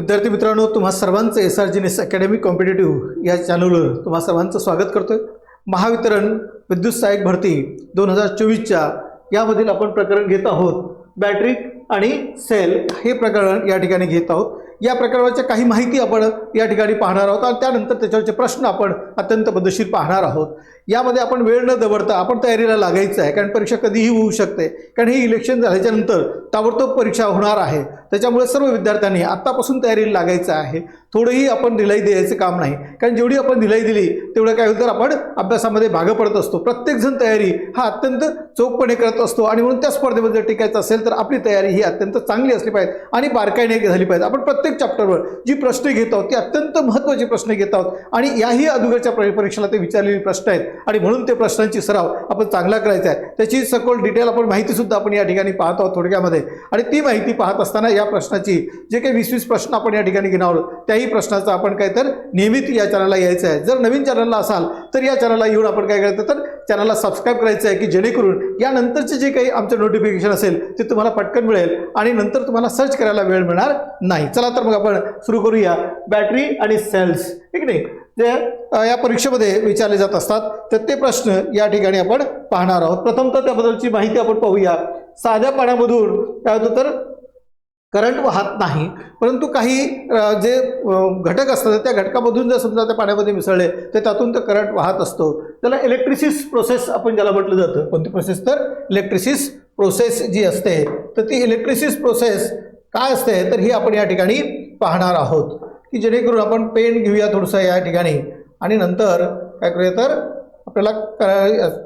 विद्यार्थी मित्रांनो तुम्हा सर्वांचं S R genius academy competitive या चॅनलवर तुम्हा सर्वांचं स्वागत करतोय. महावितरण विद्युत सहाय्यक भरती दोन हजार चोवीसच्या यामधील आपण प्रकरण घेत आहोत. बॅटरी आणि सेल हे प्रकरण या ठिकाणी घेत आहोत. या प्रकरणाच्या काही माहिती आपण या ठिकाणी पाहणार आहोत आणि त्यानंतर त्याच्यावरचे प्रश्न आपण अत्यंत पद्धतशीर पाहणार आहोत. यामध्ये आपण वेळ न दवडता आपण तयारीला लागायचं आहे कारण परीक्षा कधीही होऊ शकते. कारण हे इलेक्शन झाल्याच्यानंतर ताबडतोब परीक्षा होणार आहे. त्याच्यामुळे सर्व विद्यार्थ्यांनी आत्तापासून तयारीला लागायचं आहे. थोडंही आपण दिलाई द्यायचं काम नाही. कारण जेवढी आपण दिलाई दिली तेवढं काय होतं तर आपण अभ्यासामध्ये भागं पडत असतो. प्रत्येकजण तयारी हा अत्यंत चोखपणे करत असतो आणि म्हणून त्या स्पर्धेमध्ये जर टिकायचं असेल तर आपली तयारी ही अत्यंत चांगली असली पाहिजे आणि बारकाईने झाली पाहिजे. आपण प्रत्येक चॅप्टरवर जी प्रश्न घेत आहोत ती अत्यंत महत्त्वाचे प्रश्न घेत आहोत. आणि याही अगोदरच्या परीक्षेला ते विचारलेले प्रश्न आहेत. आणि म्हणून ते प्रश्नांची सराव आपण चांगला करायचा आहे. त्याची सखोल डिटेल आपण माहितीसुद्धा आपण या ठिकाणी पाहत आहोत थोडक्यामध्ये. आणि ती माहिती पाहत असताना या प्रश्नाची जे काही वीस वीस प्रश्न आपण या ठिकाणी घेणार आहोत त्याही प्रश्नाचा आपण काय तर नियमित या चॅनलला यायचं आहे. जर नवीन चॅनलला असाल तर या चॅनलला येऊन आपण काय करायचं तर चॅनलला सबस्क्राईब करायचं आहे की जेणेकरून यानंतरचे जे काही आमचं नोटिफिकेशन असेल ते तुम्हाला पटकन मिळेल आणि नंतर तुम्हाला सर्च करायला वेळ मिळणार नाही. चला तर मग आपण सुरू करूया. बॅटरी आणि सेल्स ठीक नाही? जे या परीक्षेमध्ये विचारले जात असतात तर ते प्रश्न या ठिकाणी आपण पाहणार आहोत. प्रथमतः त्याबद्दलची माहिती आपण पाहूया. साध्या पाण्यामधून काय होतं तर करंट वाहत नाही. परंतु काही जे घटक असतात त्या घटकामधून जर समजा त्या पाण्यामध्ये मिसळले तर त्यातून तर करंट वाहत असतो. त्याला इलेक्ट्रिसिस प्रोसेस आपण ज्याला म्हटलं जातं. कोणती प्रोसेस तर इलेक्ट्रिसिस प्रोसेस जी असते तर ती इलेक्ट्रिसिस प्रोसेस काय असते तर ही आपण या ठिकाणी पाहणार आहोत. की जेणेकरून आपण पेन घेऊया थोडंसं या ठिकाणी. आणि नंतर काय करूया तर आपल्याला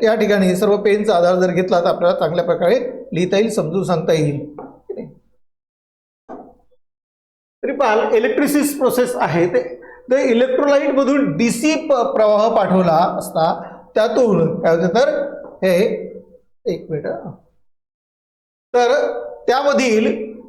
त्या ठिकाणी सर्व पेनचा आधार जर घेतला तर आपल्याला चांगल्या प्रकारे लिहिता येईल समजून सांगता येईल. तरी पाल इलेक्ट्रिसिस प्रोसेस आहे. ते ते इलेक्ट्रोलाईटमधून डी सी प्रवाह पाठवला असता त्यातून काय होतं तर हे एक मिनिट तर त्यामधील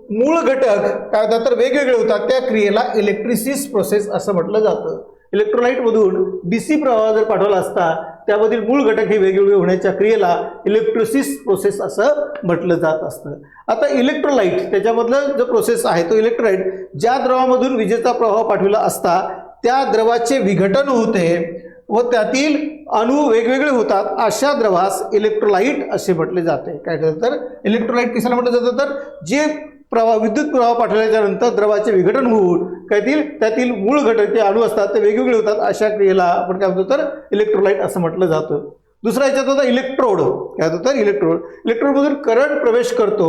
मूळ घटक काय होतात तर वेगवेगळे होतात. त्या क्रियेला इलेक्ट्रिसिस प्रोसेस असं म्हटलं जातं. इलेक्ट्रोलाइटमधून डी सी प्रवाह जर पाठवला असता त्यामधील मूळ घटक हे वेगवेगळे होण्याच्या क्रियेला इलेक्ट्रोसिस प्रोसेस असं म्हटलं जात असतं. आता इलेक्ट्रोलाइट त्याच्यामधलं जो प्रोसेस आहे तो इलेक्ट्रोलाइट ज्या द्रवामधून विजेचा प्रवाह पाठविला असता त्या द्रवाचे विघटन होते व त्यातील अणू वेगवेगळे होतात. अशा द्रवास इलेक्ट्रोलाइट असे म्हटले जाते. काय तर? इलेक्ट्रोलाइट कशाला म्हटलं जातं तर? जे प्रवाह विद्युत प्रवाह पाठवल्याच्या नंतर द्रवाचे विघटन होऊन काहीतील त्यातील मूळ घटक जे अणू असतात ते वेगवेगळे होतात. अशा क्रियेला आपण काय म्हणतो तर इलेक्ट्रोलाइट असं म्हटलं जातं. दुसरा याच्यात होता इलेक्ट्रोड काय होतं तर इलेक्ट्रोड इलेक्ट्रोडमधून करंट प्रवेश करतो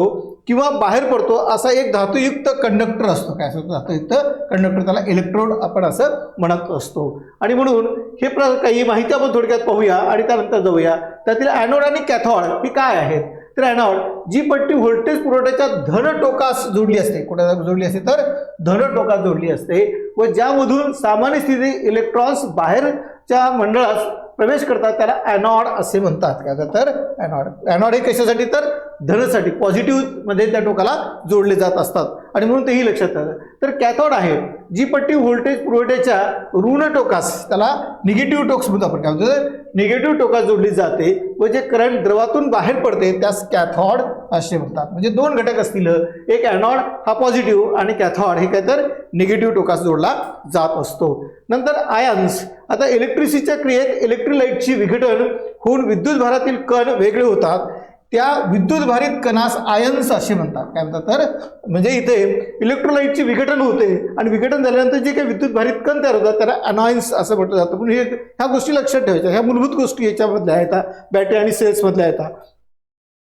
किंवा बाहेर पडतो असा एक धातुयुक्त कंडक्टर असतो. काय असतो धातुयुक्त कंडक्टर त्याला इलेक्ट्रोड आपण असं म्हणत असतो. आणि म्हणून हे प्र काही माहिती आपण थोडक्यात पाहूया आणि त्यानंतर जाऊया. त्यातील ॲनोड आणि कॅथॉड ही काय आहेत? तर ॲनॉड जी पट्टी व्होल्टेज पुरवठ्याच्या धन टोकास जोडली असते कुठे जोडली असते तर धन टोकास जोडली असते. व ज्यामधून सामान्य स्थिती इलेक्ट्रॉन्स बाहेरच्या मंडळास प्रवेश करतात त्याला ॲनॉड असे म्हणतात. काय तर? ॲनॉड ॲनॉड हे कशासाठी तर? धनसाठी. पॉझिटिव्हमध्ये त्या टोकाला जोडले जात असतात. आणि म्हणून तेही लक्षात येतं तर कॅथॉड आहे जी पट्टी व्होल्टेज पुरवठ्याच्या ऋण टोकास त्याला निगेटिव्ह टोक्स म्हणतो आपण. काय म्हणतो निगेटिव्ह टोकास जोडली जाते व जे करंट द्रवातून बाहेर पडते त्यास कॅथॉड असे म्हणतात. म्हणजे दोन घटक असतील. एक ॲनॉड हा पॉझिटिव्ह आणि कॅथॉड हे काय तर? निगेटिव्ह टोकास जोडला जात असतो. नंतर आयन्स आता इलेक्ट्रिसिटीच्या क्रियेत इलेक्ट्रोलाइटची विघटन होऊन विद्युत भारातील कण वेगळे होतात. त्या विद्युतभारित कणास आयन्स असे म्हणतात. काय म्हणतात? तर म्हणजे इथे इलेक्ट्रोलाइटची विघटन होते आणि विघटन झाल्यानंतर जे काही विद्युतभारित कण तयार होतात त्याला अनॉयन्स असं म्हटलं जातं. पण हे ह्या गोष्टी लक्षात ठेवायच्या. ह्या मूलभूत गोष्टी याच्यामधल्या येतात बॅटरी आणि सेल्समधल्या येतात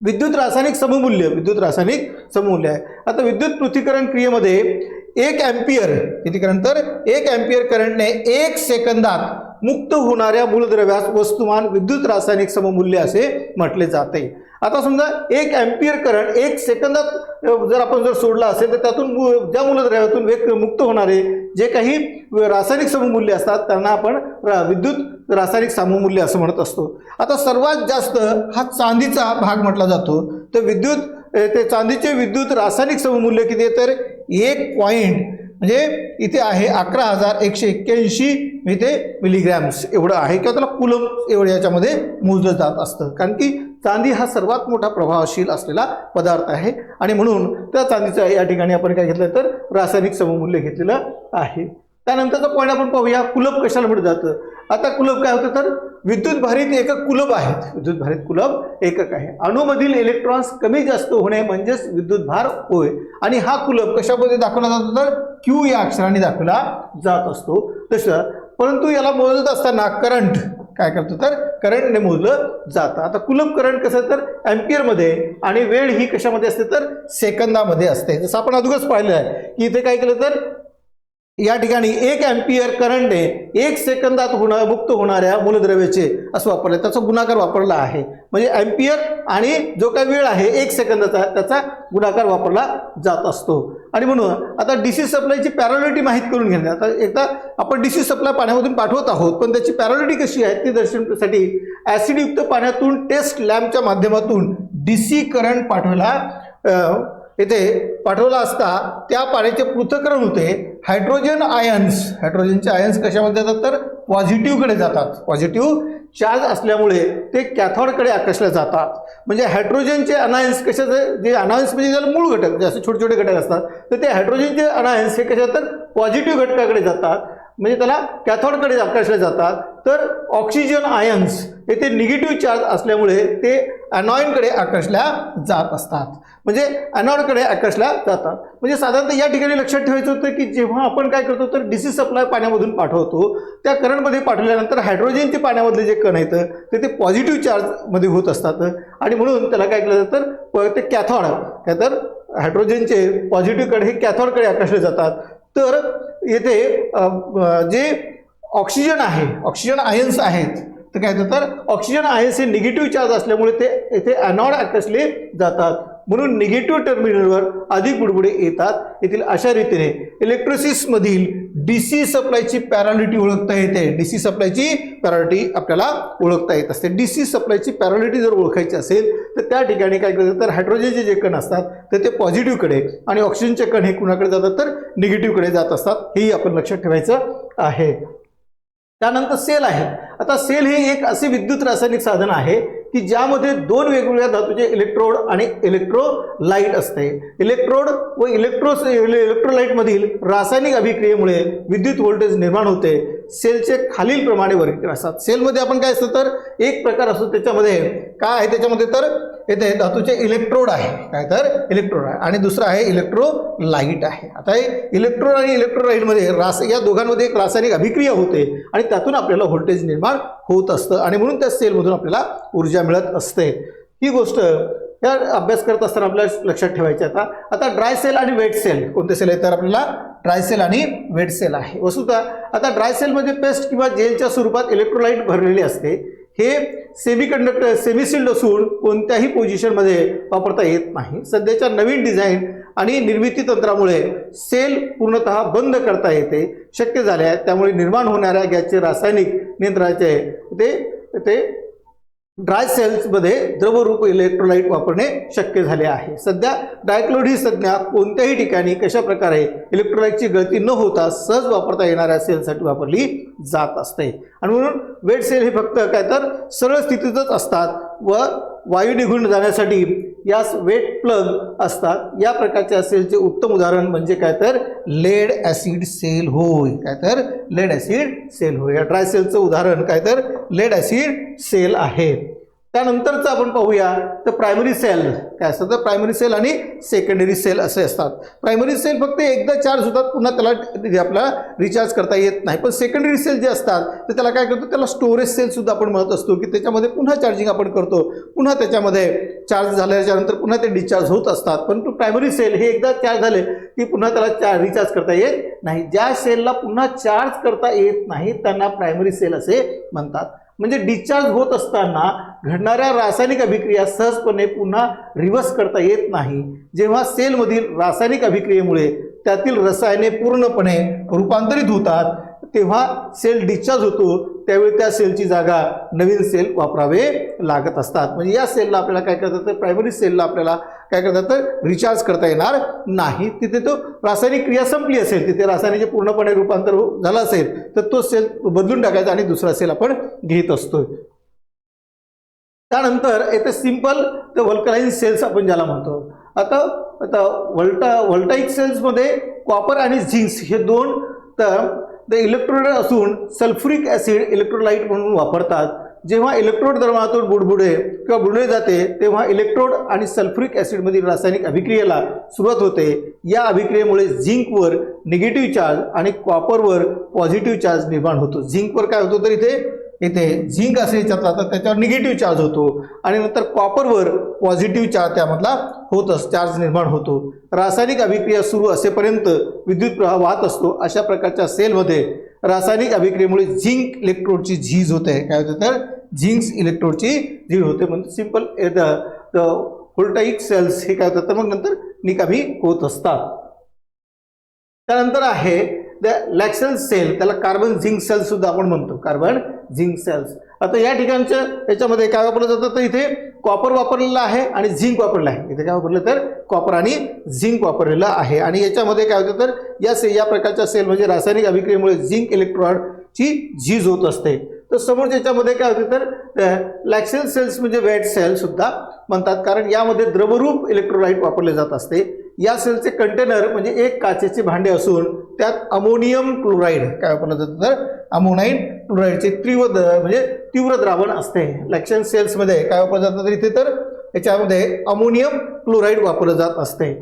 विद्युत रासायनिक सममूल्य विद्युत रासायनिक सममूल्य आहे. आता विद्युत पृथ्वीकरण क्रियेमध्ये एक अँपियर किती करंट? तर एक अँपियर करंटने एक सेकंदात मुक्त होणाऱ्या मूलद्रव्यास वस्तुमान विद्युत रासायनिक सममूल्य असे म्हटले जाते. आता समजा एक अँपियर करंट एक सेकंदात जर आपण जर सोडला असेल तर त्यातून मू- ज्या मूलद्रव्यातून वेग मुक्त होणारे जे काही रासायनिक सममूल्य असतात त्यांना आपण रा- विद्युत रासायनिक सममूल्य असं म्हणत असतो. आता सर्वात जास्त हा चांदीचा भाग म्हटला जातो. तर विद्युत ते चांदीचे विद्युत रासायनिक सममूल्य किती आहे? तर एक पॉईंट म्हणजे इथे आहे अकरा हजार एकशे एक्क्याऐंशी इथे मिलीग्रॅम्स एवढं आहे. किंवा त्याला कुलम एवढं याच्यामध्ये मोजलं जात असतं. कारण की चांदी हा सर्वात मोठा प्रभावशील असलेला पदार्थ आहे. आणि म्हणून त्या चांदीचं या ठिकाणी आपण काय घेतलं तर रासायनिक सममूल्य घेतलेलं आहे. त्यानंतरचा पॉईंट आपण पाहूया. कुलप कशाला म्हणलं जातं? आता कुलब काय होतं तर? विद्युत भारित एकक कुलब आहेत विद्युत भारित कुलब एकक आहे. अणूमधील इलेक्ट्रॉन्स कमी जास्त होणे म्हणजेच विद्युत भार होय. आणि हा कुलब कशामध्ये दाखवला जातो तर? क्यू या अक्षराने दाखवला जात असतो. तसं परंतु याला मोजत असताना करंट काय करतो तर? करंटने मोजलं जातं. आता कुलब करंट कसं तर? अँपियरमध्ये आणि वेळ ही कशामध्ये असते तर? सेकंदामध्ये असते. जसं आपण अगोदरच पाहिलं आहे की इथे काय केलं तर? या ठिकाणी एक अँपियर करंटने एक सेकंदात होणार मुक्त होणाऱ्या मूलद्रव्याचे असं वापरलं. त्याचा गुणाकार वापरला आहे. म्हणजे अँपियर आणि जो काही वेळ आहे एक सेकंदाचा त्याचा गुणाकार वापरला जात असतो. आणि म्हणून आता डी सी सप्लायची पॅरॉलिटी माहीत करून घेणे. आता एकदा आपण डी सी सप्लाय पाण्यामधून पाठवत आहोत पण त्याची पॅरॉलिटी कशी आहे ती दर्शवण्यासाठी ॲसिडयुक्त पाण्यातून टेस्ट लॅम्पच्या माध्यमातून डी सी करंट पाठवायला येथे पाठवला असता त्या पाण्याचे पृथक्करण होते. हायड्रोजन आयन्स हायड्रोजनचे आयन्स कशामध्ये जातात तर? पॉझिटिव्हकडे जातात. पॉझिटिव्ह चार्ज असल्यामुळे ते कॅथॉडकडे आकर्षले जातात. म्हणजे हायड्रोजनचे अनायन्स कशाचे? जे अनायन्स म्हणजे ज्याला मूळ घटक जे असे छोटे छोटे घटक असतात तर ते हायड्रोजनचे अनायन्स हे कशा तर पॉझिटिव्ह घटकाकडे जातात. म्हणजे त्याला कॅथॉडकडे आकर्षले जातात तर ऑक्सिजन आयन्स हे ते निगेटिव्ह चार्ज असल्यामुळे ते अनॉइनकडे आकर्षल्या जात असतात. म्हणजे अनॉइडकडे आकर्षल्या जातात. म्हणजे साधारणतः या ठिकाणी लक्षात ठेवायचं होतं की जेव्हा आपण काय करतो तर डिसीज सप्लाय पाण्यामधून पाठवतो. त्या करंटमध्ये पाठवल्यानंतर हायड्रोजनचे पाण्यामधले जे कण येतं ते ते पॉझिटिव्ह चार्जमध्ये होत असतात. आणि म्हणून त्याला काय केलं जातं तर ते कॅथॉड काय तर हायड्रोजनचे पॉझिटिव्हकडे हे कॅथॉडकडे आकर्षले जातात. तर येथे जे ऑक्सिजन आहे ऑक्सिजन आयन्स आहेत तर काय होतं तर ऑक्सिजन आयन्स हे निगेटिव्ह चार्ज असल्यामुळे ते येथे अनॉड आकर्षले जातात. म्हणून निगेटिव्ह टर्मिनलवर अधिक बुडबुडे येतात. येथील अशा रीतीने इलेक्ट्रोसिसमधील डी सी सप्लायची पॅरालिटी ओळखता येते. डी सी सप्लायची पॅरालिटी आपल्याला ओळखता येत असते. डी सी सप्लायची पॅरालिटी जर ओळखायची असेल तर त्या ठिकाणी काय करतात तर हायड्रोजनचे जे कण असतात तर ते पॉझिटिव्हकडे आणि ऑक्सिजनचे कण हे कुणाकडे जातात? तर निगेटिव्हकडे जात असतात. हेही आपण लक्षात ठेवायचं आहे. त्यानंतर सेल आहे. आता सेल हे एक असे विद्युत रासायनिक साधन आहे की ज्यामध्ये दोन वेगवेगळ्या धातूचे इलेक्ट्रोड आणि इलेक्ट्रोलाइट असते. इलेक्ट्रोड व इलेक्ट्रो इलेक्ट्रोलाइटमधील रासायनिक अभिक्रियेमुळे विद्युत व्होल्टेज निर्माण होते. सेलचे खालील प्रमाणे वर्गीकरण असतात. सेलमध्ये आपण काय असतं तर एक प्रकार असतो त्याच्यामध्ये. काय आहे त्याच्यामध्ये तर? येथे धातूचे इलेक्ट्रोड आहे. काय तर? इलेक्ट्रोड आहे. आणि दुसरं आहे इलेक्ट्रोलाईट आहे. आता हे इलेक्ट्रोड आणि इलेक्ट्रोलाईटमध्ये रास या दोघांमध्ये एक रासायनिक अभिक्रिया होते आणि त्यातून आपल्याला व्होल्टेज निर्माण होत असतं आणि म्हणून त्या सेलमधून आपल्याला ऊर्जा मिळत असते. ही गोष्ट या अभ्यास करत असताना आपल्याला लक्षात ठेवायची आता. आता ड्राय सेल आणि वेट सेल कोणते सेल आहे तर आपल्याला ड्राय सेल आणि वेट सेल आहे. वस्तुतः आता ड्राय सेलमध्ये पेस्ट किंवा जेलच्या स्वरूपात इलेक्ट्रोलाइट भरलेली असते. हे सेमी कंडक्टर सेमीसिल्ड असून कोणत्याही पोझिशनमध्ये वापरता येत नाही. सध्याच्या नवीन डिझाईन आणि निर्मिती तंत्रामुळे सेल पूर्णतः बंद करता येते. शक्य झाले आहे त्यामुळे निर्माण होणाऱ्या गॅसचे रासायनिक नियंत्रणाचे ते ते ड्राय सेल्समध्ये द्रवरूप इलेक्ट्रोलाइट वापरणे शक्य झाले आहे. सध्या डायक्लोड ही संज्ञा कोणत्याही ठिकाणी कशा प्रकारे इलेक्ट्रोलाइटची गळती न होता सहज वापरता येणाऱ्या सेलसाठी वापरली जात असते. आणि म्हणून वेट सेल हे फक्त काय तर सरळ स्थितीतच असतात व वायू निघून जाण्यासाठी यास वेट प्लग असतात. या प्रकारच्या सेलचे उत्तम उदाहरण म्हणजे काय तर लेड ॲसिड सेल होय. काय तर लेड ॲसिड सेल होय. या ड्राय सेलचं उदाहरण काय तर लेड ॲसिड सेल आहे. त्यानंतरचं आपण पाहूया तर प्रायमरी सेल काय असतं? तर प्रायमरी सेल आणि सेकंडरी सेल असे असतात. प्रायमरी सेल फक्त एकदा चार्ज होतात पुन्हा त्याला आपला रिचार्ज करता येत नाही. पण सेकंडरी सेल जे असतात तर त्याला काय करतो? त्याला स्टोरेज सेलसुद्धा आपण म्हणत असतो की त्याच्यामध्ये पुन्हा चार्जिंग आपण करतो. पुन्हा त्याच्यामध्ये चार्ज झाल्याच्यानंतर पुन्हा ते डिस्चार्ज होत असतात. परंतु प्रायमरी सेल हे एकदा चार्ज झाले की पुन्हा त्याला चार्ज रिचार्ज करता येत नाही. ज्या सेलला पुन्हा चार्ज करता येत नाही त्यांना प्रायमरी सेल असे म्हणतात. म्हणजे डिस्चार्ज होत असताना घडणाऱ्या रासायनिक अभिक्रिया सहजपणे पुन्हा रिव्हर्स करता येत नाही. जेव्हा सेलमधील रासायनिक अभिक्रियेमुळे त्यातील रसायने पूर्णपणे रूपांतरित होतात तेव्हा सेल डिस्चार्ज होतो. त्यावेळी त्या सेलची जागा नवीन सेल वापरावे लागत असतात. म्हणजे या सेलला आपल्याला काय करतात तर प्रायमरी सेलला आपल्याला काय करतात तर रिचार्ज करता येणार नाही. तिथे तो रासायनिक क्रिया संपली असेल तिथे रासायनिकचे पूर्णपणे रूपांतर झालं असेल तर तो सेल बदलून टाकायचा आणि दुसरा सेल आपण घेत असतो त्यानंतर येथे सिंपल ते वल्कलाईन सेल्स आपण ज्याला म्हणतो. आता आता व्हल्टा व्हल्टाईक सेल्समध्ये कॉपर आणि झिंक्स हे दोन तर ते इलेक्ट्रोड असून सल्फ्युरिक ॲसिड इलेक्ट्रोलाइट म्हणून वापरतात. जेव्हा इलेक्ट्रोड द्रवणातून बुडबुडे किंवा बुडले जाते तेव्हा इलेक्ट्रोड आणि सल्फ्युरिक ॲसिडमधील रासायनिक अभिक्रियेला सुरुवात होते. या अभिक्रियेमुळे झिंकवर निगेटिव्ह चार्ज आणि कॉपरवर पॉझिटिव्ह चार्ज निर्माण होतो. झिंकवर काय होतं तर इथे इथे झिंक असेल याच्यातला तर त्याच्यावर निगेटिव्ह चार्ज होतो. आणि नंतर कॉपरवर पॉझिटिव्ह चार्ज त्यामधला होत अस चार्ज निर्माण होतो. रासायनिक अभिक्रिया सुरू असेपर्यंत विद्युत प्रवाह वाहत असतो. अशा प्रकारच्या सेलमध्ये रासायनिक अभिक्रियेमुळे झिंक इलेक्ट्रोडची झीज होते. काय होते तर? झिंक इलेक्ट्रोडची झीज होते. म्हणजे सिंपल द व्होल्टाईक सेल्स हे काय होतात? तर मग नंतर निकामी होत असतात. त्यानंतर आहे द लॅक्सेल सेल त्याला कार्बन झिंक सेल्स सुद्धा आपण म्हणतो. कार्बन झिंक सेल्स आता या ठिकाणचं याच्यामध्ये काय वापरलं जातं? तर इथे कॉपर वापरलेलं आहे आणि झिंक वापरलं आहे. इथे काय वापरलं? तर कॉपर आणि झिंक वापरलेलं आहे. आणि याच्यामध्ये काय होतं? तर या से या प्रकारच्या सेल म्हणजे रासायनिक अभिक्रियेमुळे झिंक इलेक्ट्रॉडची झीज होत असते. तर समोर याच्यामध्ये काय होते? तर लॅक्सेल सेल्स म्हणजे वेट सेलसुद्धा म्हणतात. कारण यामध्ये द्रवरूप इलेक्ट्रोलाइट वापरले जात असते. या सेलचे कंटेनर म्हणजे एक काचेचे भांडे असून त्यात अमोनियम क्लोराईड काय वापरलं जातं तर अमोनाईन क्लोराईडचे तीव्र म्हणजे तीव्र द्रावण असते. लॅक्शन सेल्समध्ये काय वापरलं जातं तर इथे तर? याच्यामध्ये अमोनियम क्लोराईड वापरलं जात असते.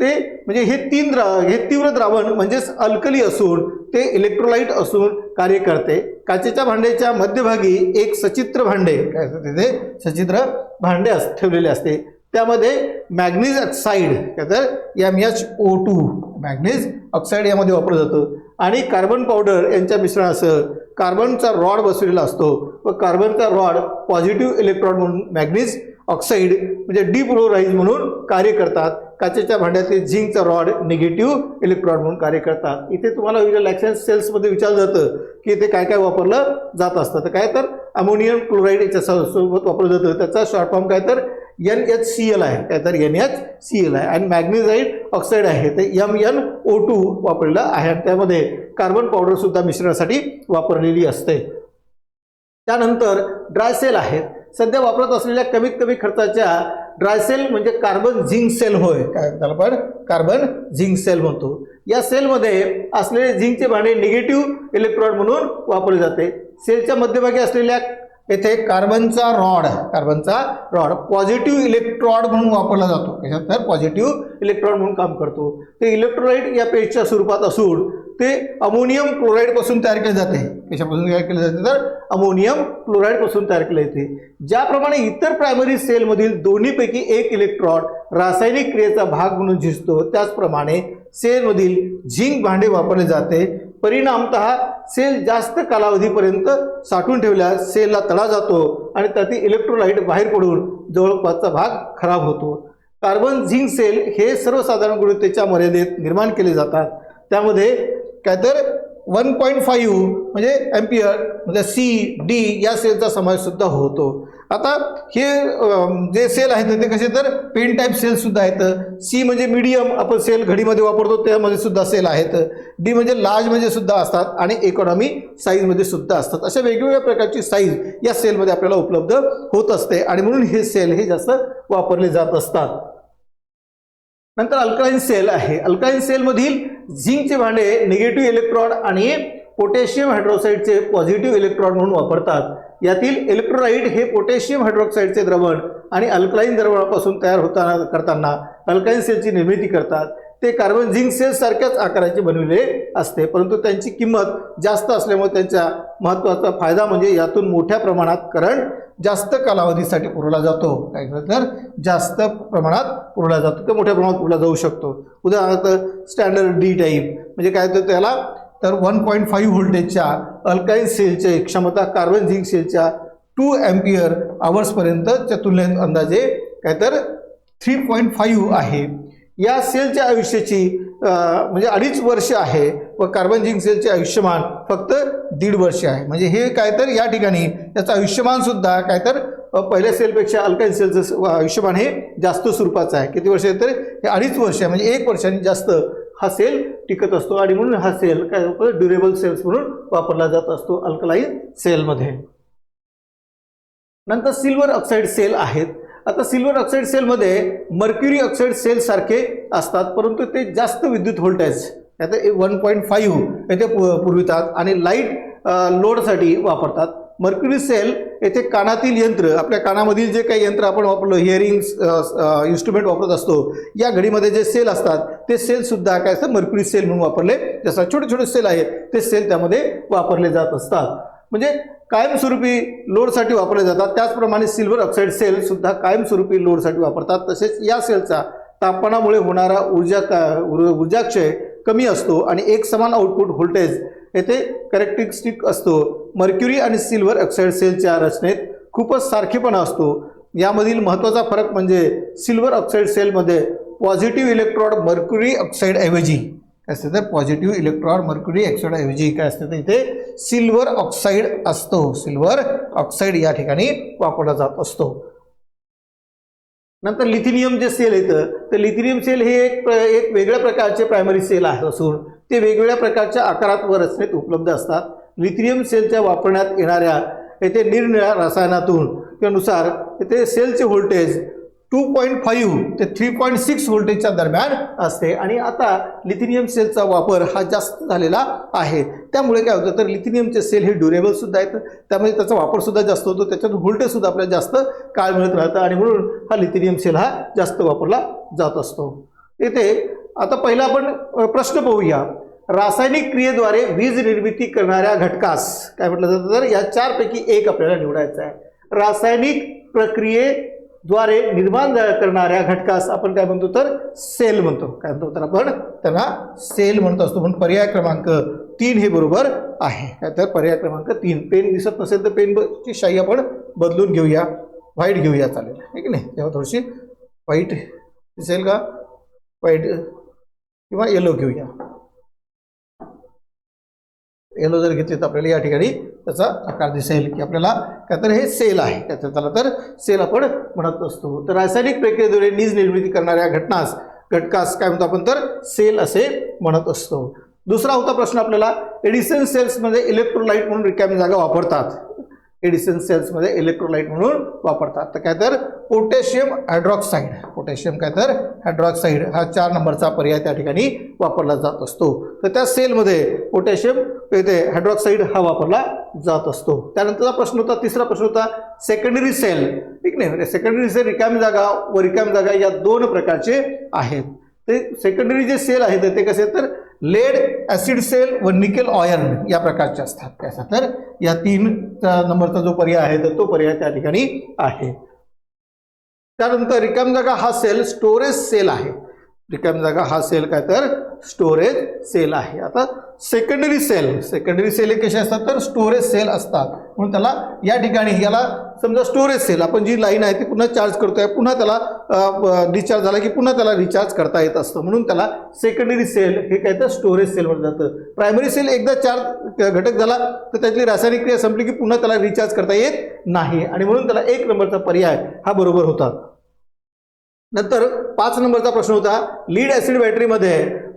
ते म्हणजे हे तीन द्रा हे तीव्र द्रावण म्हणजेच अल्कली असून ते इलेक्ट्रोलाइट असून कार्य करते. काचेच्या भांड्याच्या मध्यभागी एक सचित्र भांडे काय तिथे? सचित्र भांडे अस ठेवलेले असते. त्यामध्ये मॅग्नीज ऑक्साईड तर M H O two manganese oxide यामध्ये वापरलं जातं. आणि कार्बन पावडर यांच्या मिश्रणासह कार्बनचा रॉड बसवलेला असतो. व कार्बनचा रॉड पॉझिटिव्ह इलेक्ट्रॉन म्हणून मॅग्नीज ऑक्साईड म्हणजे डिप्लोराईज म्हणून कार्य करतात. काचेच्या भांड्यातील झिंकचा रॉड निगेटिव्ह इलेक्ट्रॉन म्हणून कार्य करतात. इथे तुम्हाला लॅक्सेन्स सेल्समध्ये विचारलं जातं की इथे काय काय वापरलं जात असतं. तर काय तर अमोनियम क्लोराईड याच्या सोबत वापरलं जातं. त्याचा शॉर्ट फॉर्म काय तर एन एच सी एल आहे. काय तर एन एच सी एल आहे. आणि मॅग्नेझाईड ऑक्साईड आहे. ते एम एन ओ टू वापरलेलं आहे. त्यामध्ये कार्बन पावडरसुद्धा मिश्रणासाठी वापरलेली असते. त्यानंतर ड्राय सेल आहेत. सध्या वापरत असलेल्या कमीत कमी खर्चाच्या ड्राय सेल म्हणजे कार्बन झिंक सेल होय. काय त्याला आपण कार्बन झिंक सेल म्हणतो. या सेलमध्ये असलेले झिंकचे भांडे निगेटिव्ह इलेक्ट्रॉन म्हणून वापरले जाते. सेलच्या मध्यभागी असलेल्या येथे कार्बनचा रॉड कार्बनचा रॉड पॉझिटिव्ह इलेक्ट्रॉड म्हणून वापरला जातो. कशात तर पॉझिटिव्ह इलेक्ट्रॉड म्हणून काम करतो. ते इलेक्ट्रोलाइट या पेजच्या स्वरूपात असून ते अमोनियम क्लोराईडपासून तयार केले जाते. कशापासून तयार केले जाते? तर अमोनियम क्लोराईडपासून तयार केले जाते. ज्याप्रमाणे इतर प्रायमरी सेलमधील दोन्हीपैकी एक इलेक्ट्रॉड रासायनिक क्रियेचा भाग म्हणून झिजतो त्याचप्रमाणे सेलमधील झिंक भांडे वापरले जाते. परिणामत सेल जास्त कालावधीपर्यंत साठवून ठेवल्यास सेलला तडा जातो आणि त्यातील इलेक्ट्रोलाइट बाहेर पडून जवळपासचा भाग खराब होतो. कार्बन झिंक सेल हे सर्वसाधारण गुणवत्तेच्या मर्यादेत निर्माण केले जातात. त्यामध्ये काय तर वन पॉईंट फाईव्ह म्हणजे एम्पियर म्हणजे सी डी या सेलचा समावेशसुद्धा होतो. आता हे जे सेल आहेत ते कसे तर पेन टाईप सेलसुद्धा आहेत. सी म्हणजे मीडियम आपण सेल घडीमध्ये वापरतो त्यामध्ये सुद्धा सेल आहेत. डी म्हणजे लार्ज म्हणजे सुद्धा असतात आणि इकॉनॉमी साईजमध्ये सुद्धा असतात. अशा वेगवेगळ्या प्रकारची साईज या सेलमध्ये आपल्याला उपलब्ध होत असते आणि म्हणून हे सेल हे जास्त वापरले जात असतात. नंतर अल्कलाईन सेल आहे. अल्कलाईन सेलमधील झिंकचे भांडे निगेटिव्ह इलेक्ट्रॉन आणि पोटॅशियम हायड्रोक्साईडचे पॉझिटिव्ह इलेक्ट्रॉन म्हणून वापरतात. यातील इलेक्ट्रोलाइट हे पोटॅशियम हायड्रॉक्साईडचे द्रवण आणि अल्कलाईन द्रवणापासून तयार होताना करताना अल्कलाईन सेलची निर्मिती करतात. ते कार्बन झिंक सेल्ससारख्याच आकाराचे बनविले असते परंतु त्यांची किंमत जास्त असल्यामुळे त्यांचा महत्त्वाचा फायदा म्हणजे यातून मोठ्या प्रमाणात करंट जास्त कालावधीसाठी पुरवला जातो. काय तर जास्त प्रमाणात पुरवला जातो. ते मोठ्या प्रमाणात पुरवला जाऊ शकतो. उदाहरणार्थ स्टँडर्ड डी टाईप म्हणजे काय तर त्याला तर वन पॉईंट फाईव्ह व्होल्टेजच्या अल्काईन सेलच्या क्षमता कार्बन झिंक सेलच्या टू एम्पियर आवर्सपर्यंतच्या तुलनेत अंदाजे काय तर थ्री पॉईंट फाईव्ह आहे. या सेलच्या आयुष्याची म्हणजे अडीच वर्ष आहे व कार्बन झिंक सेलचे आयुष्यमान फक्त दीड वर्ष आहे. म्हणजे हे काय तर या ठिकाणी त्याचं आयुष्यमानसुद्धा काय तर पहिल्या सेलपेक्षा अल्काईन सेलचं आयुष्यमान हे जास्त स्वरूपाचं आहे. किती वर्ष आहे तर? हे अडीच वर्ष आहे. म्हणजे एक वर्षाने जास्त हा सेल टिकत असतो आणि म्हणून हा सेल काय ड्युरेबल सेल्स म्हणून वापरला जात असतो अल्कलाईन सेलमध्ये नंतर सिल्वर ऑक्साईड सेल आहेत. आता सिल्वर ऑक्साईड सेलमध्ये मर्क्युरी ऑक्साईड सेल सारखे असतात परंतु ते जास्त विद्युत व्होल्टेज आता वन पॉईंट फाईव्ह येथे पु- पुरवितात आणि लाइट लोडसाठी वापरतात. मर्क्युरी सेल येथे कानातील यंत्र आपल्या कानामधील जे काही यंत्र आपण वापरलो हिअरिंग इन्स्ट्रुमेंट वापरत असतो या घडीमध्ये जे सेल असतात ते सेलसुद्धा काय असतं मर्क्युरी सेल म्हणून वापरले जसं छोटे छोटे सेल आहेत ते सेल त्यामध्ये वापरले जात असतात. म्हणजे कायमस्वरूपी लोडसाठी वापरले जातात त्याचप्रमाणे सिल्वर ऑक्साईड सेल सुद्धा कायमस्वरूपी लोडसाठी वापरतात. तसेच या सेलचा तापमानामुळे होणारा ऊर्जा का ऊर्जाक्षय कमी असतो आणि एक समान आउटपुट व्होल्टेज येथे कॅरेक्टरिस्टिक असतो. मर्क्युरी आणि सिल्वर ऑक्साईड सेलच्या रचनेत खूपच सारखेपणा असतो. यामधील महत्त्वाचा फरक म्हणजे सिल्वर ऑक्साईड सेलमध्ये पॉझिटिव्ह इलेक्ट्रॉड मर्क्युरी ऑक्साईडऐवजी काय असते. तर पॉझिटिव्ह इलेक्ट्रॉन मर्क्युरी ऑक्साईडऐवजी काय असते? तर इथे सिल्वर ऑक्साईड असतो. सिल्वर ऑक्साईड या ठिकाणी वापरला जात असतो. नंतर लिथिनियम जे सेल येतं तर लिथिनियम सेल हे एक एक वेगळ्या प्रकारचे प्रायमरी सेल आहे असून ते वेगवेगळ्या प्रकारच्या आकारात व रचनेत उपलब्ध असतात. लिथियम सेलच्या वापरण्यात येणाऱ्या येथे निरनिळ्या रसायनातून त्यानुसार येथे सेलचे व्होल्टेज टू पॉईंट फाईव्ह ते थ्री पॉईंट सिक्स व्होल्टेजच्या दरम्यान असते. आणि आता लिथिनियम सेलचा वापर हा जास्त झालेला आहे. त्यामुळे काय होतं तर लिथिनियमचे सेल हे ड्युरेबलसुद्धा आहेत. त्यामुळे त्याचा वापरसुद्धा जास्त होतो. त्याच्यातून व्होल्टेजसुद्धा आपल्याला जास्त काळ मिळत राहतं. आणि म्हणून हा लिथिनियम सेल हा जास्त वापरला जात असतो. येथे आता पहिला आपण प्रश्न पाहूया. रासायनिक क्रियेद्वारे वीज निर्मिती करणाऱ्या घटकास काय म्हटलं जातं तर या चारपैकी एक आपल्याला निवडायचं आहे. रासायनिक प्रक्रियेद्वारे निर्माण झा- करणाऱ्या घटकास आपण काय म्हणतो तर सेल म्हणतो. काय म्हणतो तर आपण त्यांना सेल म्हणत असतो. म्हणून पर्याय क्रमांक तीन हे बरोबर आहे. काय तर पर्याय क्रमांक तीन. पेन दिसत नसेल तर पेनची शाई आपण बदलून घेऊया. व्हाईट घेऊया चालेल. आहे की नाही? तेव्हा थोडीशी व्हाईट दिसेल का? व्हाईट किंवा येलो घेऊया. येलो जर घेतली तर आपल्याला या ठिकाणी त्याचा आकार दिसेल की आपल्याला काय तर हे सेल आहे. त्याच्या त्याला तर सेल आपण म्हणत असतो. तर रासायनिक प्रक्रियेद्वारे वीज निर्मिती करणाऱ्या घटनास घटकास काय म्हणतो आपण तर सेल असे म्हणत असतो. दुसरा होता प्रश्न आपल्याला एडिसन सेल्समध्ये इलेक्ट्रोलाइट म्हणून रिकामी जागा वापरतात. एडिसन सेल्समध्ये इलेक्ट्रोलाइट म्हणून वापरतात. तर काय तर पोटॅशियम हायड्रॉक्साईड पोटॅशियम काय तर हायड्रॉक्साईड हा चार नंबरचा पर्याय त्या ठिकाणी वापरला जात असतो. तर त्या सेलमध्ये पोटॅशियम येथे हायड्रॉक्साईड हा वापरला जात असतो. त्यानंतरचा प्रश्न होता तिसरा प्रश्न होता सेकंडरी सेल ठीक नाही? म्हणजे सेकंडरी सेल रिकामी जागा व रिकामी जागा या दोन प्रकारचे आहेत. ते सेकंडरी जे सेल आहेत ते कसे तर लेड ॲसिड सेल व निकेल ऑयर्न या प्रकारचे असतात. त्याचा तर या तीन नंबरचा जो पर्याय आहे तर तो पर्याय त्या ठिकाणी आहे. त्यानंतर रिकाम जागा हा सेल स्टोरेज सेल आहे. रिकामी जागा हा सेल काय तर स्टोरेज सेल आहे. आता सेकंडरी सेल सेकंडरी सेल हे कसे असतात तर स्टोरेज सेल असतात. म्हणून त्याला या ठिकाणी याला समजा स्टोरेज सेल आपण जी लाईन आहे ती पुन्हा चार्ज करतोय पुन्हा त्याला रिचार्ज झाला की पुन्हा त्याला रिचार्ज करता येत असतं. म्हणून त्याला सेकंडरी सेल हे काय तर स्टोरेज सेल म्हणलं जातं. प्रायमरी सेल एकदा चार्ज घटक झाला तर त्यातली रासायनिक क्रिया संपली की पुन्हा त्याला रिचार्ज करता येत नाही. आणि म्हणून त्याला एक नंबरचा पर्याय हा बरोबर होता. नंतर पाच नंबरचा प्रश्न होता लीड ॲसिड बॅटरीमध्ये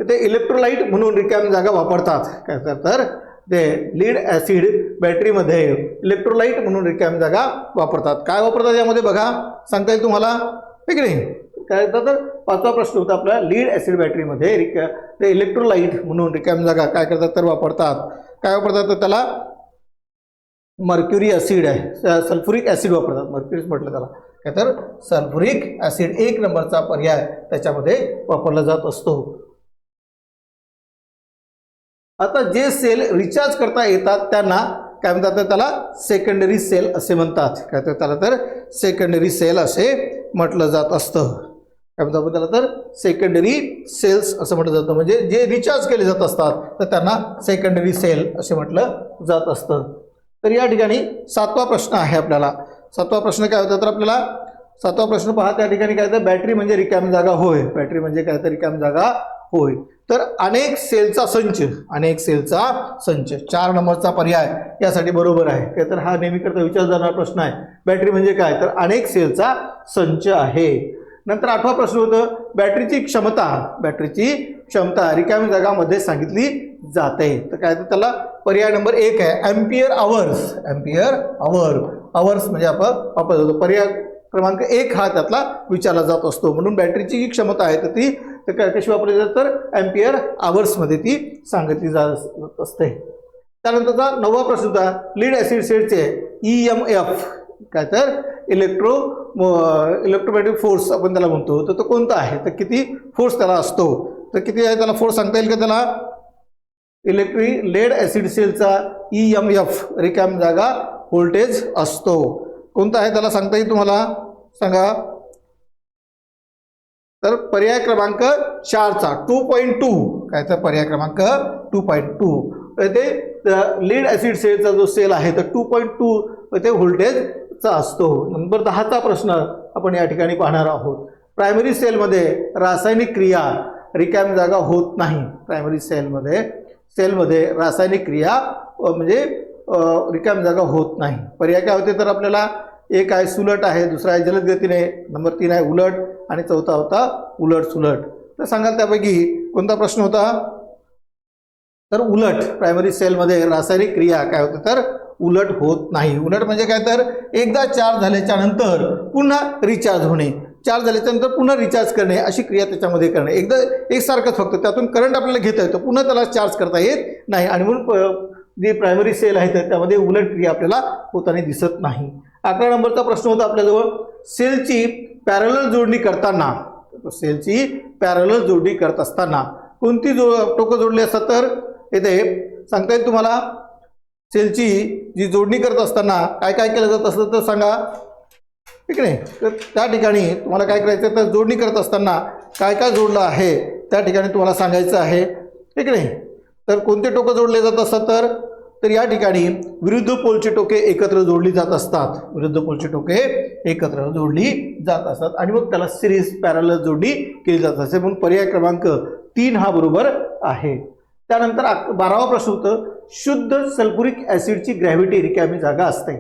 ते इलेक्ट्रोलाईट म्हणून रिकाम जागा वापरतात. काय तर तर ते लीड ॲसिड बॅटरीमध्ये इलेक्ट्रोलाईट म्हणून रिकाम जागा वापरतात. काय वापरतात यामध्ये बघा. सांगता येईल तुम्हाला? ठीक नाही? काय होतं तर पाचवा प्रश्न होता आपला लीड ॲसिड बॅटरीमध्ये रिका ते इलेक्ट्रोलाईट म्हणून रिकाम जागा काय करतात तर वापरतात. काय वापरतात तर त्याला मर्क्युरी ॲसिड आहे. सल्फ्युरिक ॲसिड वापरतात. मर्क्युरीज म्हटलं त्याला. काय तर सल्फ्युरिक ॲसिड एक नंबरचा पर्याय त्याच्यामध्ये वापरला जात असतो. आता जे सेल रिचार्ज करता येतात त्यांना काय म्हणतात तर त्याला सेकंडरी सेल असे म्हणतात. काय तर त्याला तर सेकंडरी सेल असे म्हटलं जात असतं. काय म्हणतो आपण त्याला तर सेकंडरी सेल्स असं म्हटलं जातं. म्हणजे जे रिचार्ज केले जात असतात तर त्यांना सेकंडरी सेल असे म्हटलं जात असतं. तर या ठिकाणी सातवा प्रश्न आहे आपल्याला. सातवा प्रश्न काय होता तर आपल्याला सातवा प्रश्न पहा त्या ठिकाणी काय तर बॅटरी म्हणजे रिकामी जागा होय. बॅटरी म्हणजे काय? तर रिकामी जागा होय. तर अनेक सेलचा संच अनेक सेलचा संच. चार नंबरचा पर्याय यासाठी बरोबर आहे. काय तर हा नेहमीकरता विचार जाणारा प्रश्न आहे. बॅटरी म्हणजे काय? तर अनेक सेलचा संच आहे. नंतर आठवा प्रश्न होतं बॅटरीची क्षमता. बॅटरीची क्षमता रिकामी जागामध्ये सांगितली जाते. तर काय तर त्याला? पर्याय नंबर एक आहे ampere hours ampere hour hours म्हणजे आपण वापरत जातो पर्याय क्रमांक एक हा त्यातला विचारला जात असतो. म्हणून बॅटरीची जी क्षमता आहे तर ती तर कशी वापरली जाते? तर ॲम्पियर आवर्समध्ये ती सांगितली जात असते. त्यानंतरचा नववा प्रश्न होता लीड ॲसिड सेटचे ई एम एफ काय तर? इलेक्ट्रो इलेक्ट्रोमॅटिक फोर्स आपण त्याला म्हणतो. तर तो कोणता आहे? तर किती फोर्स त्याला असतो? तर किती आहे त्याला फोर्स सांगता येईल का त्याला? इलेक्ट्री लेड ॲसिड सेलचा ई एम एफ रिकाम जागा व्होल्टेज असतो. कोणता आहे त्याला सांगता येईल तुम्हाला? सांगा. तर पर्याय क्रमांक चारचा टू पॉईंट टू काय तर पर्याय क्रमांक टू पॉईंट टू ते लीड ॲसिड सेलचा जो सेल आहे तर टू पॉईंट टू ते चा असतो. नंबर दहाचा प्रश्न आपण या ठिकाणी पाहणार आहोत. प्रायमरी सेलमध्ये रासायनिक क्रिया रिकॅम जागा होत नाही. प्रायमरी सेलमध्ये सेलमध्ये रासायनिक क्रिया म्हणजे रिकॅम जागा होत नाही. पर्याय काय होते तर आपल्याला एक आहे सुलट आहे दुसरा आहे जलद गतीने नंबर तीन आहे उलट आणि चौथा होता उलट सुलट. तर सांगाल त्यापैकी कोणता प्रश्न होता? तर उलट प्रायमरी सेलमध्ये रासायनिक क्रिया काय होते तर उलट होत नाही. उलट म्हणजे काय तर एकदा चार्ज झाल्याच्यानंतर पुन्हा रिचार्ज होणे. चार्ज झाल्याच्यानंतर पुन्हा रिचार्ज करणे अशी क्रिया त्याच्यामध्ये करणे. एकदा एकसारखंच फक्त. त्यातून करंट आपल्याला घेता येतो. पुन्हा त्याला चार्ज करता येत नाही. आणि म्हणून प- जी प्रायमरी सेल आहे तर त्यामध्ये उलट क्रिया आपल्याला होताना दिसत नाही. अकरा नंबरचा प्रश्न होता आपल्याजवळ. सेलची पॅरलल जोडणी करताना सेलची पॅरलल जोडणी करत असताना कोणती जो टोकं जोडली असतात तर? येथे सांगता येईल तुम्हाला. सेलची जी जोडणी करत असताना काय काय केलं जात असतं तर सांगा. ठीक नाही? तर त्या ठिकाणी तुम्हाला काय करायचं आहे? तर जोडणी करत असताना काय काय जोडलं आहे? त्या ठिकाणी तुम्हाला सांगायचं आहे. ठीक नाही? तर कोणते टोकं जोडले जात असतात तर? तर या ठिकाणी विरुद्ध पोलची टोके एकत्र जोडली जात असतात. विरुद्ध पोलची टोके एकत्र जोडली जात असतात. आणि मग त्याला सिरीज पॅरल जोडणी केली जात असते. म्हणून पर्याय क्रमांक तीन हा बरोबर आहे. त्यानंतर बारावा प्रश्न होतं. शुद्ध सल्फ्युरिक ॲसिडची ग्रॅव्हिटी रिकामी जागा असते.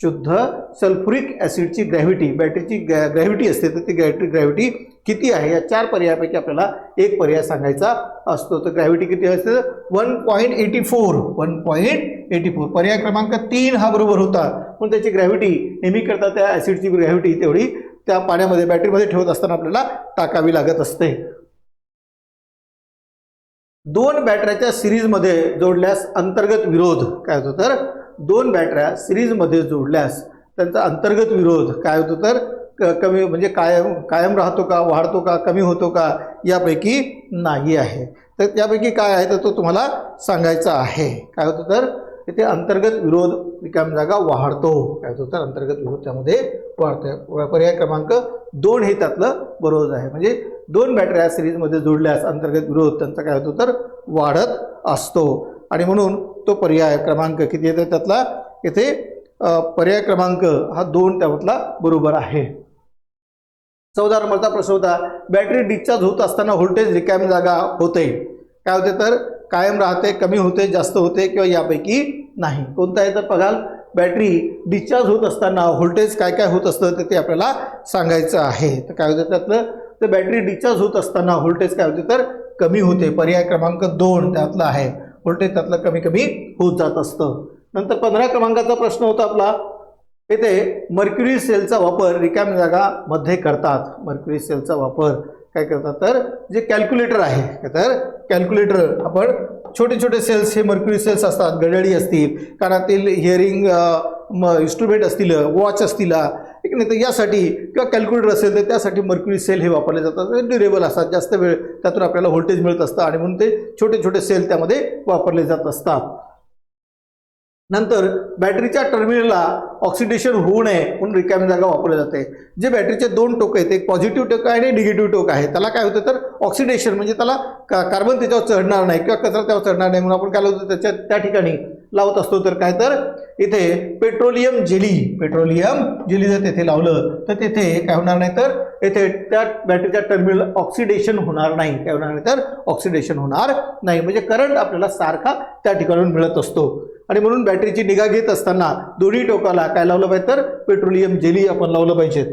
शुद्ध सल्फ्युरिक ॲसिडची ग्रॅव्हिटी बॅटरीची ग्रॅ ग्रॅव्हिटी असते तर ती ग्रॅव्हिटी ग्रॅव्हिटी किती आहे? या चार पर्यायापैकी आपल्याला एक पर्याय सांगायचा असतो. तर ग्रॅव्हिटी किती असते? One point eighty four. One point eighty four. पर्याय क्रमांक तीन हा बरोबर होता. पण त्याची ग्रॅव्हिटी नेहमी करता त्या ॲसिडची ग्रॅव्हिटी तेवढी त्या पाण्यामध्ये बॅटरीमध्ये ठेवत असताना आपल्याला टाकावी लागत असते. दोन बॅटऱ्याच्या सिरीजमध्ये जोडल्यास अंतर्गत विरोध काय होतो तर? दोन बॅटऱ्या सिरीजमध्ये जोडल्यास त्यांचा अंतर्गत विरोध काय होतो तर? क- कमी म्हणजे कायम कायम राहतो का? वाढतो का? कमी होतो का? यापैकी नाही आहे. तर त्यापैकी काय आहे? तर तो तुम्हाला सांगायचा आहे. काय होतं तर? इथे अंतर्गत विरोध रिकाम जागा वाढतो. काय होतं तर? अंतर्गत विरोध त्यामध्ये वाढतो पर्याय क्रमांक दोन हे त्यातलं बरोबर आहे. म्हणजे दोन बॅटऱ्या सिरीजमध्ये जोडल्यास अंतर्गत विरोध त्यांचा काय होतो? तर वाढत असतो. आणि म्हणून तो पर्याय क्रमांक किती येतो त्यातला? इथे पर्याय क्रमांक हा दोन त्यातला बरोबर आहे. चौदा नंबरचा प्रश्न होता बॅटरी डिस्चार्ज होत असताना व्होल्टेज रिकामी जागा होते. काय होते तर? कायम राहते कमी होते जास्त होते किंवा यापैकी नाही. कोणता आहे तर बघाल? बॅटरी डिस्चार्ज होत असताना व्होल्टेज काय काय होत असतं तर ते आपल्याला सांगायचं आहे. तर काय होतं त्यातलं? तर बॅटरी डिस्चार्ज होत असताना व्होल्टेज काय होते? तर कमी होते. पर्याय क्रमांक दोन त्यातला आहे. व्होल्टेज त्यातलं कमी कमी होत जात असतं. नंतर पंधरा क्रमांकाचा प्रश्न होता आपला. येथे मर्क्युरी सेलचा वापर रिकाम्या जागामध्ये करतात. मर्क्युरी सेलचा वापर. काय करतात तर जे कॅल्क्युलेटर आहे काय तर कॅल्क्युलेटर आपण छोटे छोटे सेल्स हे मर्क्युरी सेल्स असतात गडळी असतील कानातील हिअरिंग म इन्स्ट्रुमेंट असतील वॉच असतील ठीक नाही तर यासाठी किंवा कॅल्क्युलेटर असेल तर त्यासाठी मर्क्युरी सेल हे वापरले जातात. ड्युरेबल असतात जास्त वेळ त्यातून आपल्याला व्होल्टेज मिळत असतं आणि म्हणून ते छोटे छोटे सेल त्यामध्ये वापरले जात असतात. नंतर बॅटरीच्या टर्मिनलला ऑक्सिडेशन होऊ नये म्हणून रिकामी जागा वापरली जाते. जे बॅटरीचे दोन टोक आहेत एक पॉझिटिव्ह टोक आहे आणि निगेटिव्ह टोक आहे. त्याला काय होतं तर ऑक्सिडेशन म्हणजे त्याला का कार्बन त्याच्यावर चढणार नाही किंवा कचरा त्यावर चढणार नाही म्हणून आपण काय लावतो? त्याच्या त्या ठिकाणी लावत असतो. तर काय तर इथे पेट्रोलियम जेली पेट्रोलियम जेली जर तेथे लावलं तर तेथे काय होणार नाही तर येथे त्या बॅटरीच्या टर्मिनल ऑक्सिडेशन होणार नाही. काय होणार नाही तर ऑक्सिडेशन होणार नाही. म्हणजे करंट आपल्याला सारखा त्या ठिकाणून मिळत असतो. आणि म्हणून बॅटरीची निगा घेत असताना दोन्ही टोकाला काय लावलं पाहिजे तर पेट्रोलियम जेली आपण लावलं पाहिजे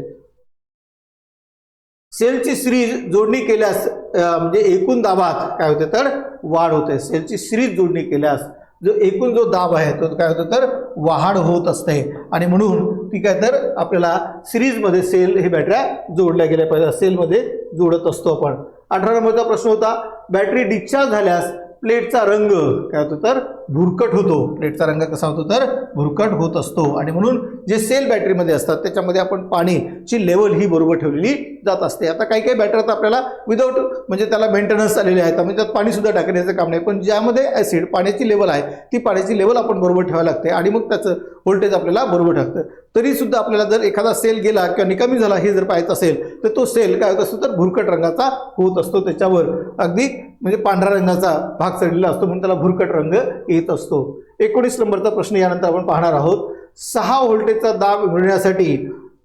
सेलची सिरीज जोडणी केल्यास म्हणजे एकूण दाबात काय होते तर वाढ होते. सेलची सिरीज जोडणी केल्यास जो एकूण जो दाब आहे तो काय होतो तर वाढ होत असते. आणि म्हणून ती काय तर आपल्याला सिरीजमध्ये सेल हे बॅटऱ्या जोडल्या गेल्या पाहिजे. सेलमध्ये जोडत असतो आपण. अठरा नंबरचा प्रश्न होता बॅटरी डिस्चार्ज झाल्यास प्लेटचा रंग काय होतो तर भुरकट होतो. प्लेटचा रंग कसा होतो तर भुरकट होत असतो. आणि म्हणून जे सेल बॅटरीमध्ये असतात त्याच्यामध्ये आपण पाणीची लेवल ही बरोबर ठेवलेली जात असते. आता काही काही बॅटरी तर आपल्याला विदाऊट म्हणजे त्याला मेंटेनन्स आलेले आहेत म्हणजे त्यात पाणीसुद्धा टाकण्याचं काम नाही. पण ज्यामध्ये ॲसिड पाण्याची लेवल आहे ती पाण्याची लेवल आपण बरोबर ठेवायला लागते आणि मग त्याचं व्होल्टेज आपल्याला बरोबर टाकतं तरीसुद्धा आपल्याला जर एखादा सेल गेला किंवा निकामी झाला हे जर पाहायचं असेल तर तो सेल काय होत असतो? तर भुरकट रंगाचा होत असतो. त्याच्यावर अगदी म्हणजे पांढऱ्या रंगाचा भाग चढलेला असतो म्हणून त्याला भुरकट रंग येत असतो. एकोणीस नंबरचा प्रश्न यानंतर आपण पाहणार आहोत. सहा व्होल्टेजचा दाब मिळण्यासाठी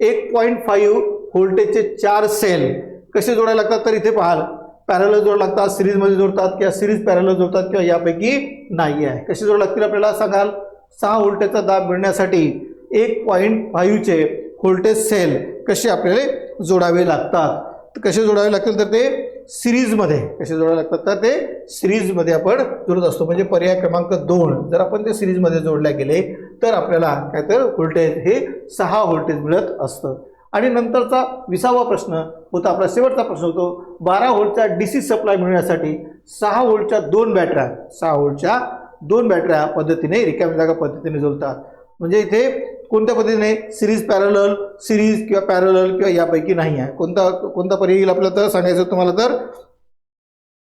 एक पॉईंट फाईव्ह व्होल्टेजचे चार सेल कसे जोडायला लागतात? तर इथे पाहाल. पॅरल जोड लागतात सिरीजमध्ये जोडतात किंवा सिरीज पॅरल जोडतात किंवा यापैकी नाही आहे कसे जोड लागतील आपल्याला? सांगाल. सहा व्होल्टेजचा दाब मिळण्यासाठी एक पॉईंट फाईव्हचे व्होल्टेज सेल कसे आपल्याला जोडावे लागतात? तर कसे जोडावे लागतील? तर ते सिरीजमध्ये कसे जोडावे लागतात? तर ते सिरीजमध्ये आपण जोडत असतो. म्हणजे पर्याय क्रमांक दोन. जर आपण ते सिरीजमध्ये जोडल्या गेले तर आपल्याला काय तर व्होल्टेज हे सहा व्होल्टेज मिळत असतं. आणि नंतरचा विसावा प्रश्न होता आपला शेवटचा प्रश्न होतो बारा व्होल्टचा डी सी सप्लाय मिळण्यासाठी सहा व्होल्टच्या दोन बॅटऱ्या सहा व्होल्टच्या दोन बॅटऱ्या पद्धतीने रिकामी जागा पद्धतीने जोडतात. म्हणजे इथे कोणत्या पद्धतीने? सिरीज पॅरल सिरीज किंवा पॅरल किंवा यापैकी नाही आहे. कोणता कोणता पर्याय येईल आपल्याला तर? सांगायचं तुम्हाला तर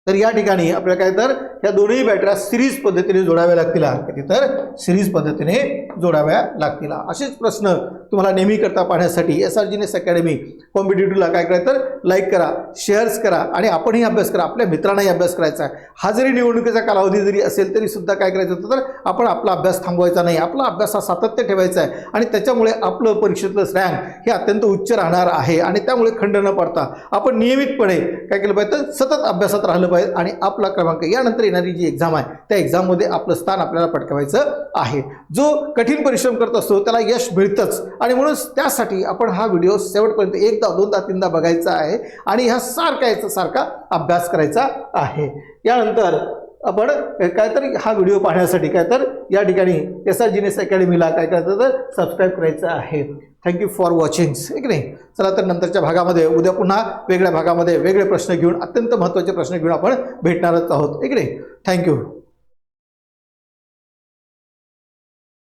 तर या ठिकाणी आपल्याला काय तर या दोन्ही बॅटऱ्या सिरीज पद्धतीने जोडाव्या लागतील. किती तर सिरीज पद्धतीने जोडाव्या लागतील. असेच प्रश्न तुम्हाला नेहमी करता पाहण्यासाठी एस आर जीनेस अकॅडमी कॉम्पिटेटिव्हला काय करायचं तर लाईक करा शेअर्स करा आणि आपणही अभ्यास करा. आपल्या मित्रांनाही अभ्यास करायचा आहे. हा जरी निवडणुकीचा कालावधी जरी असेल तरी सुद्धा काय करायचं होतं तर आपण आपला अभ्यास थांबवायचा नाही. आपला अभ्यास हा सातत्य ठेवायचा आहे. आणि त्याच्यामुळे आपलं परीक्षेतलं रँक हे अत्यंत उच्च राहणार आहे. आणि त्यामुळे खंड न पडता आपण नियमितपणे काय केलं पाहिजे तर सतत अभ्यासात राहिलं पाहिजे आणि आपला क्रमांक यानंतर येणारी जी एक्झाम आहे त्या एक्झाममध्ये आपलं स्थान आपल्याला पटकावायचं आहे. जो कठीण परिश्रम करत असतो त्याला यश मिळतंच. आणि म्हणून त्यासाठी आपण हा व्हिडिओ शेवटपर्यंत एकदा दोनदा तीनदा बघायचा आहे आणि ह्या सारखा याचा सारखा अभ्यास करायचा आहे. यानंतर आपण काय तर हा व्हिडिओ पाहण्यासाठी काय तर या ठिकाणी एस आर जीनेस अकॅडमीला काय करायचं तर सबस्क्राईब करायचं आहे. थँक्यू फॉर वॉचिंग्स की नाही? चला तर नंतरच्या भागामध्ये उद्या पुन्हा वेगळ्या भागामध्ये वेगळे प्रश्न घेऊन अत्यंत महत्त्वाचे प्रश्न घेऊन आपण भेटणारच आहोत. की नाही? थँक्यू